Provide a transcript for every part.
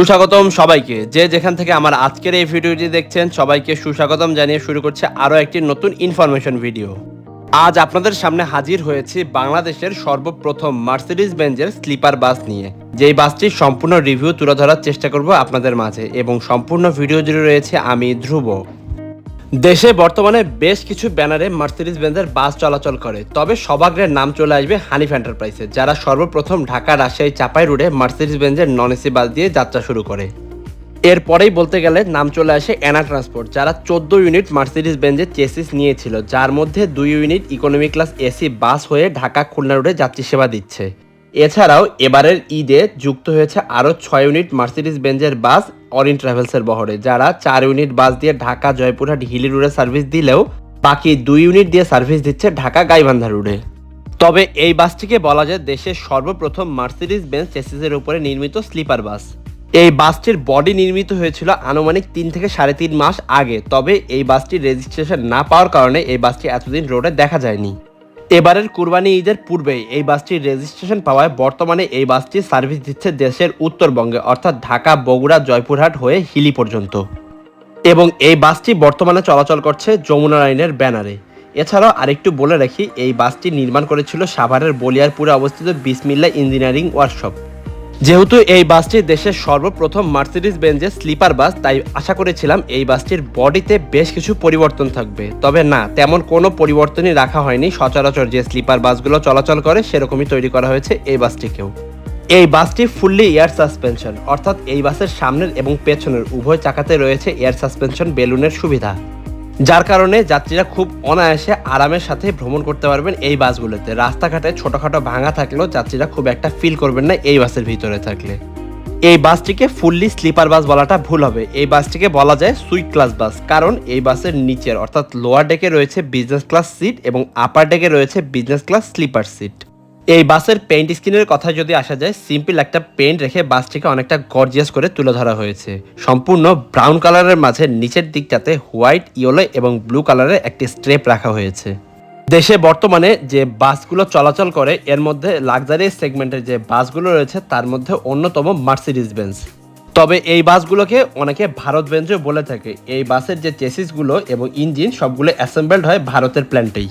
সুস্বাগতম সবাইকে। যে যেখান থেকে আমার আজকের এই ভিডিওটি দেখছেন, সবাইকে সুস্বাগতম জানিয়ে শুরু করছে আরও একটি নতুন ইনফরমেশন ভিডিও আজ আপনাদের সামনে হাজির হয়েছি বাংলাদেশের সর্বপ্রথম মার্সিডিজ বেঞ্জের স্লিপার বাস নিয়ে। যেই বাসটির সম্পূর্ণ রিভিউ তুলে ধরার চেষ্টা করব আপনাদের মাঝে এবং সম্পূর্ণ ভিডিও জুড়ে রয়েছে আমি, ধ্রুব। দেশে বর্তমানে বেশ কিছু ব্যানারে মার্সিডিজ বেঞ্জের বাস চলাচল করে, তবে সবাগ্রের নাম চলে আসবে হানিফ এন্টারপ্রাইজে, যারা সর্বপ্রথম ঢাকা রাজশাহী চাপাই রোডে মার্সিডিজ বেঞ্জের নন এসি বাস দিয়ে যাত্রা শুরু করে। এরপরেই বলতে গেলে নাম চলে আসে অ্যানা ট্রান্সপোর্ট, যারা চোদ্দ ইউনিট মার্সিডিজ বেঞ্জের চেসিস নিয়েছিল, যার মধ্যে দুই unit economy class AC bus হয়ে ঢাকা খুলনা রোডে যাত্রী সেবা দিচ্ছে। এছাড়াও এবারের ঈদে যুক্ত হয়েছে আরও ছয় ইউনিট মার্সিডিজ বেঞ্জের বাস অরিন ট্রাভেলসের বহরে, যারা চার ইউনিট বাস দিয়ে ঢাকা জয়পুরহাট হিলি রোডে সার্ভিস দিলেও বাকি দুই ইউনিট দিয়ে সার্ভিস দিচ্ছে ঢাকা গাইবান্ধা রোডে। তবে এই বাসটিকে বলা যায় দেশের সর্বপ্রথম মার্সিডিস বেঞ্জ চেসিসের উপরে নির্মিত স্লিপার বাস। এই বাসটির বডি নির্মিত হয়েছিল আনুমানিক তিন থেকে সাড়ে তিন মাস আগে, তবে এই বাসটির রেজিস্ট্রেশন না পাওয়ার কারণে এই বাসটি এতদিন রোডে দেখা যায়নি। এবারের কুরবানি ঈদের পূর্বে এই বাসটির রেজিস্ট্রেশন পাওয়ায় বর্তমানে এই বাসটি সার্ভিস দিচ্ছে দেশের উত্তরবঙ্গে, অর্থাৎ ঢাকা, বগুড়া, জয়পুরহাট হয়ে হিলি পর্যন্ত। এবং এই বাসটি বর্তমানে চলাচল করছে যমুনা লাইনের ব্যানারে। এছাড়াও আরেকটু বলে রাখি, এই বাসটি নির্মাণ করেছিল সাভারের বলিয়ারপুরে অবস্থিত বিসমিল্লা ইঞ্জিনিয়ারিং ওয়ার্কশপ যেহেতু এই বাসটি দেশের সর্বপ্রথম মার্সিডিজ বেঞ্জের স্লিপার বাস, তাই আশা করেছিলাম এই বাসটির বডিতে বেশ কিছু পরিবর্তন থাকবে। তবে না, তেমন কোনো পরিবর্তনই রাখা হয়নি। সচরাচর যে স্লিপার বাসগুলো চলাচল করে, সেরকমই তৈরি করা হয়েছে এই বাসটিকেও। এই বাসটি ফুললি এয়ার সাসপেনশন, অর্থাৎ এই বাসের সামনের এবং পেছনের উভয় চাকাতে রয়েছে এয়ার সাসপেনশন বেলুনের সুবিধা। যার কারণে যাত্রীরা খুব অনায়াসে আরামের সাথে ভ্রমণ করতে পারবেন এই বাসগুলোতে। রাস্তাঘাটে ছোটোখাটো ভাঙা থাকলেও যাত্রীরা খুব একটা ফিল করবেন না এই বাসের ভিতরে থাকলে। এই বাসটিকে ফুললি স্লিপার বাস বলাটা ভুল হবে। এই বাসটিকে বলা যায় সুইট ক্লাস বাস কারণ এই বাসের নিচের অর্থাৎ লোয়ার ডেকে রয়েছে বিজনেস ক্লাস সিট এবং আপার ডেকে রয়েছে বিজনেস ক্লাস স্লিপার সিট এই বাসের পেইন্ট স্কিনের কথা যদি আসা যায় সিম্পল একটা পেইন্ট রেখে বাসটিকে অনেকটা গর্জিয়াস করে তুলে ধরা হয়েছে। সম্পূর্ণ ব্রাউন কালারের মাঝে নিচের দিকটাতে হোয়াইট ইয়েলো এবং ব্লু কালারের একটি স্ট্রেপ রাখা হয়েছে। দেশে বর্তমানে যে বাসগুলো চলাচল করে, এর মধ্যে লাক্সারি সেগমেন্টের যে বাসগুলো রয়েছে, তার মধ্যে অন্যতম মার্সিডিজ বেঞ্জ তবে এই বাসগুলোকে অনেকে ভারত বেঞ্জও বলে থাকে। এই বাসের যে চেসিসগুলো এবং ইঞ্জিন সবগুলো অ্যাসেম্বলড হয় ভারতের প্ল্যান্টেই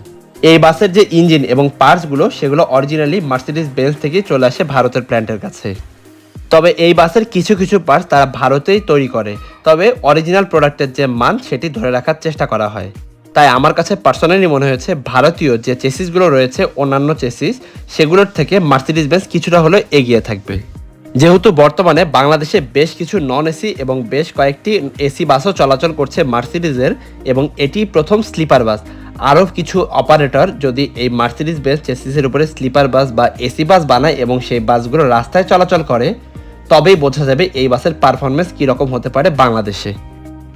এই বাসের যে ইঞ্জিন এবং পার্টসগুলো, সেগুলো অরিজিনালি মার্সিডিজ বেঞ্চ থেকেই চলে আসে ভারতের প্ল্যান্টের কাছে। তবে এই বাসের কিছু কিছু পার্টস তারা ভারতেই তৈরি করে। তবে অরিজিনাল প্রোডাক্টের যে মান, সেটি ধরে রাখার চেষ্টা করা হয়। তাই আমার কাছে পার্সোনালি মনে হয়েছে, ভারতীয় যে চেসিসগুলো রয়েছে, অন্যান্য চেসিস সেগুলোর থেকে মার্সিডিস বেঞ্চ কিছুটা হলেও এগিয়ে থাকবে। যেহেতু বর্তমানে বাংলাদেশে বেশ কিছু নন এসি এবং বেশ কয়েকটি এসি বাসও চলাচল করছে মার্সিডিজের এবং এটি প্রথম স্লিপার বাস। আরও কিছু অপারেটর যদি এই মার্সিডিজ বেস চেসিসের উপরে স্লিপার বাস বা এসি বাস বানায় এবং সেই বাসগুলো রাস্তায় চলাচল করে, তবেই বোঝা যাবে এই বাসের পারফরমেন্স কীরকম হতে পারে বাংলাদেশে।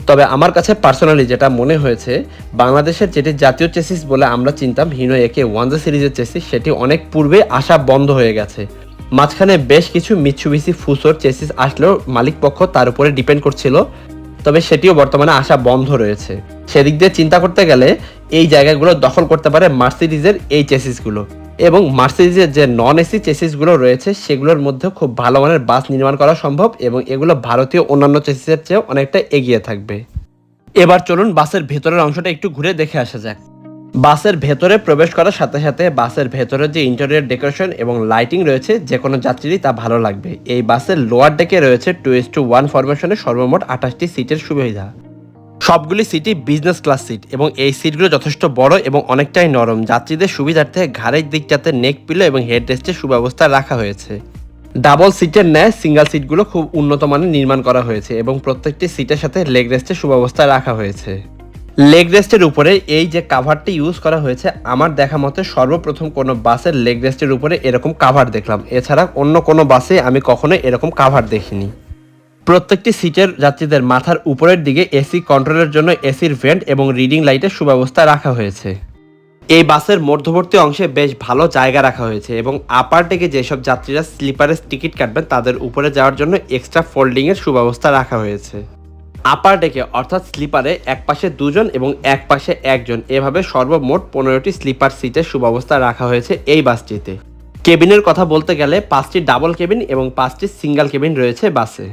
তবে আমার কাছে পার্সোনালি যেটা মনে হয়েছে, বাংলাদেশের যেটি জাতীয় চেসিস বলে আমরা চিনতাম হিনো একে ওয়ানজা সিরিজের চেসিস সেটি অনেক পূর্বে আসা বন্ধ হয়ে গেছে। মাঝখানে বেশ কিছু মিচ্ছুবিসি ফুসোর চেসিস আসলেও মালিকপক্ষ তার উপরে ডিপেন্ড করছিল, তবে সেটিও বর্তমানে আসা বন্ধ রয়েছে। সেদিক দিয়ে চিন্তা করতে গেলে এই জায়গাগুলো দখল করতে পারে মার্সিডিজের এই চেসিসগুলো। এবং মার্সিডিজের যে নন এসি চেসিসগুলো রয়েছে, সেগুলোর মধ্যে খুব ভালো মানের বাস নির্মাণ করা সম্ভব এবং এগুলো ভারতীয় অন্যান্য চেসিসের চেয়েও অনেকটা এগিয়ে থাকবে। এবার চলুন বাসের ভেতরের অংশটা একটু ঘুরে দেখে আসা যাক। বাসের ভেতরে প্রবেশ করার সাথে সাথে বাসের ভেতরে যে ইন্টেরিয়র ডেকোরেশন এবং লাইটিং রয়েছে, যে কোনো যাত্রীরই তা ভালো লাগবে। এই বাসের লোয়ার ডেকে রয়েছে টু এস টু ওয়ান ফরমেশনের সর্বমোট আঠাশটি সিটের সুবিধা। সবগুলি সিটই বিজনেস ক্লাস সিট এবং এই সিটগুলো যথেষ্ট বড় এবং অনেকটাই নরম। যাত্রীদের সুবিধার্থে ঘাড়ের দিকটাতে নেক পিলো এবং হেড রেস্টের সুব্যবস্থা রাখা হয়েছে। ডাবল সিটের ন্যায় সিঙ্গেল সিটগুলো খুব উন্নত মানের নির্মাণ করা হয়েছে এবং প্রত্যেকটি সিটের সাথে লেগ রেস্টের সুব্যবস্থা রাখা হয়েছে। লেগ রেস্টের উপরে এই যে কাভারটি ইউজ করা হয়েছে, আমার দেখা মতে সর্বপ্রথম কোনো বাসের লেগ রেস্টের উপরে এরকম কাভার দেখলাম। এছাড়া অন্য কোনো বাসে আমি কখনো এরকম কাভার দেখিনি। প্রত্যেকটি সিটের যাত্রীদের মাথার উপরের দিকে এসি কন্ট্রোলের জন্য এসির ভেন্ট এবং রিডিং লাইটের সুব্যবস্থা রাখা হয়েছে। এই বাসের মধ্যবর্তী অংশে বেশ ভালো জায়গা রাখা হয়েছে এবং আপার ডেকে যেসব যাত্রীরা স্লিপারের টিকিট কাটবেন, তাদের উপরে যাওয়ার জন্য এক্সট্রা ফোল্ডিংয়ের সুব্যবস্থা রাখা হয়েছে। আপার ডেকে অর্থাৎ স্লিপারে এক পাশে দুজন এবং এক পাশে একজন, এভাবে সর্বমোট পনেরোটি স্লিপার সিটের সুব্যবস্থা রাখা হয়েছে এই বাসটিতে। কেবিনের কথা বলতে গেলে পাঁচটি ডাবল কেবিন এবং পাঁচটি সিঙ্গেল কেবিন রয়েছে বাসে।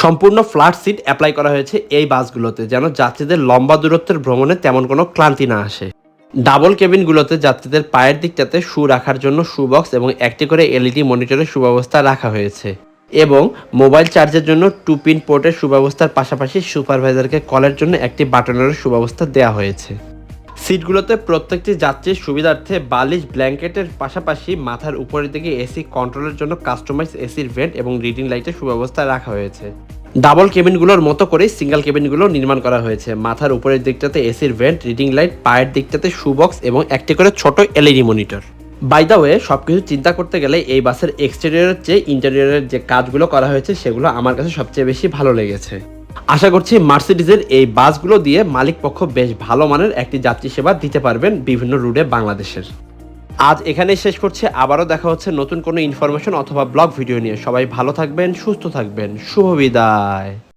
সম্পূর্ণ ফ্ল্যাট সিট অ্যাপ্লাই করা হয়েছে এই বাসগুলোতে, যেন যাত্রীদের লম্বা দূরত্বের ভ্রমণে তেমন কোনো ক্লান্তি না আসে। ডাবল কেবিনগুলোতে যাত্রীদের পায়ের দিকটাতে শু রাখার জন্য শু বক্স এবং একটি করে এলইডি মনিটরের সুব্যবস্থা রাখা হয়েছে এবং মোবাইল চার্জের জন্য টু পিন পোর্টের সুব্যবস্থার পাশাপাশি সুপারভাইজারকে কলের জন্য একটি বাটনের সুব্যবস্থা দেওয়া হয়েছে। সিটগুলোতে প্রত্যেকটি যাত্রীর সুবিধার্থে বালিশ, ব্ল্যাঙ্কেটের পাশাপাশি মাথার উপরের দিকে এসি কন্ট্রোলের জন্য কাস্টমাইজ এসির ভেন্ট এবং রিডিং লাইটের সুব্যবস্থা রাখা হয়েছে। ডাবল কেবিনগুলোর মতো করেই সিঙ্গেল কেবিনগুলো নির্মাণ করা হয়েছে। মাথার উপরের দিকটাতে এসির ভেন্ট, রিডিং লাইট, পায়ের দিকটাতে শুবক্স এবং একটি করে ছোট LED monitor. By the way সব কিছু চিন্তা করতে গেলে এই বাসের এক্সটেরিয়রের চেয়ে ইন্টেরিয়রের যে কাজগুলো করা হয়েছে সেগুলো আমার কাছে সবচেয়ে বেশি ভালো লেগেছে। আশা করছি মার্সিডিজের এই বাসগুলো দিয়ে মালিক পক্ষ বেশ ভালো মানের একটি যাত্রী সেবা দিতে পারবেন বিভিন্ন রুটে বাংলাদেশের। আজ এখানেই শেষ করছে, আবারও দেখা হচ্ছে নতুন কোনো ইনফরমেশন অথবা ব্লগ ভিডিও নিয়ে। সবাই ভালো থাকবেন, সুস্থ থাকবেন। শুভ বিদায়।